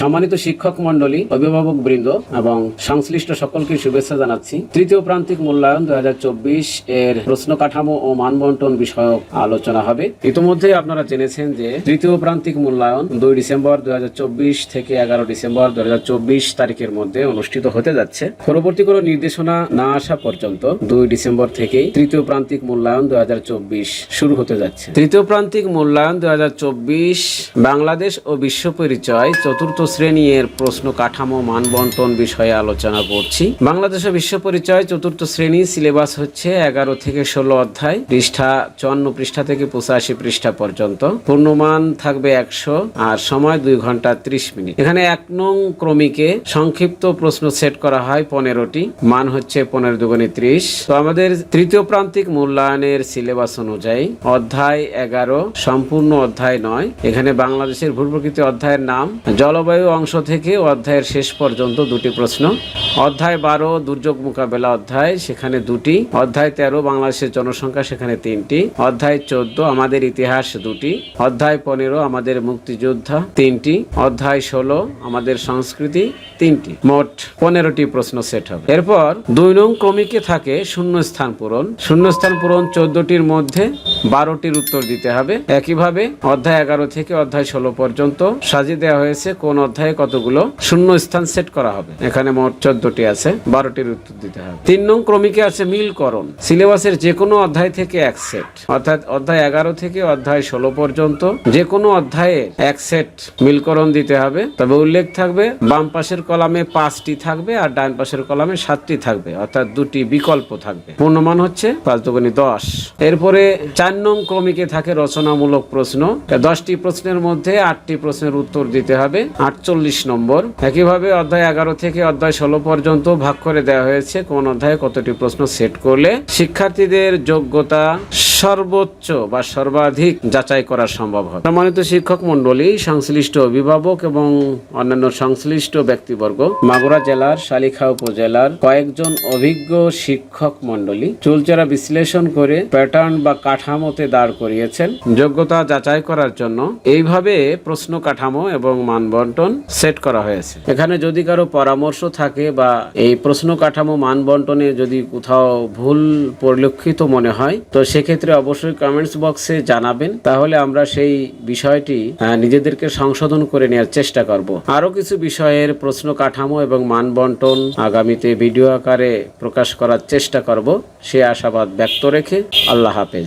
সম্মানিত শিক্ষক মন্ডলী অভিভাবক বৃন্দ এবং সংশ্লিষ্ট সকলকে শুভেচ্ছা জানাচ্ছি। তৃতীয় প্রান্তিক মূল্যায়ন দুই এর প্রশ্ন কাঠামো ও মানবন্টন বিষয়ক আলোচনা হবে। ইতিমধ্যে আপনারা জেনেছেন যে তৃতীয় প্রান্তিক মূল্যায়ন দুই ডিসেম্বর দুই থেকে এগারো ডিসেম্বর দুই তারিখের মধ্যে অনুষ্ঠিত হতে যাচ্ছে। পরবর্তী কোনো নির্দেশনা না আসা পর্যন্ত দুই ডিসেম্বর থেকেই তৃতীয় প্রান্তিক মূল্যায়ন দুই হাজার চব্বিশ শুরু হতে যাচ্ছে। তৃতীয় প্রান্তিক মূল্যায়ন দুই হাজার চব্বিশ বাংলাদেশ ও বিশ্ব পরিচয় চতুর্থ শ্রেণি এর প্রশ্ন কাঠামো মানবন্টন বিষয়ে আলোচনা করছি। বাংলাদেশ ও বিশ্ব পরিচয়, চতুর্থ শ্রেণি, সিলেবাস হচ্ছে এগারো থেকে ষোলো অধ্যায়, পৃষ্ঠা চুয়ান্ন পৃষ্ঠা থেকে পঁচাশি পৃষ্ঠা পর্যন্ত। পূর্ণমান থাকবে একশো আর সময় দুই ঘণ্টা ত্রিশ মিনিট। এখানে এক নং ক্রমিকে সংক্ষিপ্ত প্রশ্ন সেট করা হয় পনেরোটি, মান হচ্ছে পনেরো দুগুণে ত্রিশ। তো আমাদের তৃতীয় প্রান্তিক মূল্যায়নের সিলেবাস অনুযায়ী অধ্যায় এগারো সম্পূর্ণ অধ্যায় নয়। এখানে বাংলাদেশের ভূপ্রকৃতি অধ্যায়ের নাম, জলবায়ু অংশ থেকে অধ্যায়ের শেষ পর্যন্ত দুটি প্রশ্ন। অধ্যায় বারো, দুর্যোগ মোকাবেলা অধ্যায়, সেখানে দুটি। অধ্যায় তেরো, বাংলাদেশের জনসংখ্যা, সেখানে তিনটি। অধ্যায় চোদ্দ, আমাদের ইতিহাস, দুটি। অধ্যায় পনেরো, আমাদের মুক্তিযোদ্ধা, তিনটি। অধ্যায় ষোলো, আমাদের সংস্কৃতি, তিনটি। মোট পনেরোটি প্রশ্ন সেট হবে। এরপর দুই নং ক্রমিকে থাকে শূন্য স্থান পূরণ। শূন্য স্থান পূরণ চোদ্দটির মধ্যে বারোটির উত্তর দিতে হবে। একইভাবে অধ্যায় এগারো থেকে অধ্যায় ষোলো পর্যন্ত সাজিয়ে দেওয়া হয়েছে কোন অধ্যায়ে কতগুলো? শূন্য স্থান সেট করা হবে। এখানে মোট চোদ্দটি আছে, বারোটির উত্তর দিতে হবে। তিন নং ক্রমিকে আছে মিলকরণ। সিলেবাসের যে কোনো অধ্যায় থেকে এক সেট অর্থাৎ অধ্যায় এগারো থেকে অধ্যায় ষোলো পর্যন্ত যে কোনো অধ্যায়ে এক সেট মিলকরণ দিতে হবে। তবে উল্লেখ থাকবে, বাম পাশের কলামে পাঁচটি থাকবে আর ডান পাশের কলামে সাতটি থাকবে। অর্থাৎ দুটি বিকল্প থাকবে। পূর্ণমান হচ্ছে পাঁচ দুগুণী দশ। এরপরে চার নং ক্রমিকে থাকে রচনামূলক প্রশ্ন। দশটি প্রশ্নের মধ্যে আটটি প্রশ্নের উত্তর দিতে হবে। আটচল্লিশ নম্বর। একইভাবে অধ্যায় এগারো থেকে অধ্যায় ষোলো পর্যন্ত ভাগ করে দেওয়া হয়েছে কোন অধ্যায়ে কতটি প্রশ্ন সেট করলে শিক্ষার্থীদের যোগ্যতা সর্বোচ্চ বা সর্বাধিক যাচাই করা সম্ভব হয়। সম্মানিত শিক্ষক মন্ডলী সংশ্লিষ্ট অভিভাবক এবং অন্যান্য সংশ্লিষ্ট ব্যক্তিবর্গ, মাগুরা জেলার শালিখা উপজেলার কয়েকজন অভিজ্ঞ শিক্ষক মন্ডলী চুলচেরা বিশ্লেষণ করে প্যাটার্ন বা কাঠামোতে দাঁড় করিয়েছেন। যোগ্যতা যাচাই করার জন্য এইভাবে প্রশ্ন কাঠামো এবং মানবন্টন সেট করা হয়েছে। এখানে যদি কারও পরামর্শ থাকে বা এই প্রশ্ন কাঠামো মানবন্টনে যদি কোথাও ভুল পরিলক্ষিত মনে হয়, তো সেক্ষেত্রে অবশ্যই কমেন্টস বক্সে জানাবেন। তাহলে আমরা সেই বিষয়টি নিজেদেরকে সংশোধন করে নেওয়ার চেষ্টা করব। আরও কিছু বিষয়ের প্রশ্ন কাঠামো এবং মানবন্টন আগামীতে ভিডিও আকারে প্রকাশ করার চেষ্টা করব। সে আশাবাদ ব্যক্ত রেখে আল্লাহ হাফেজ।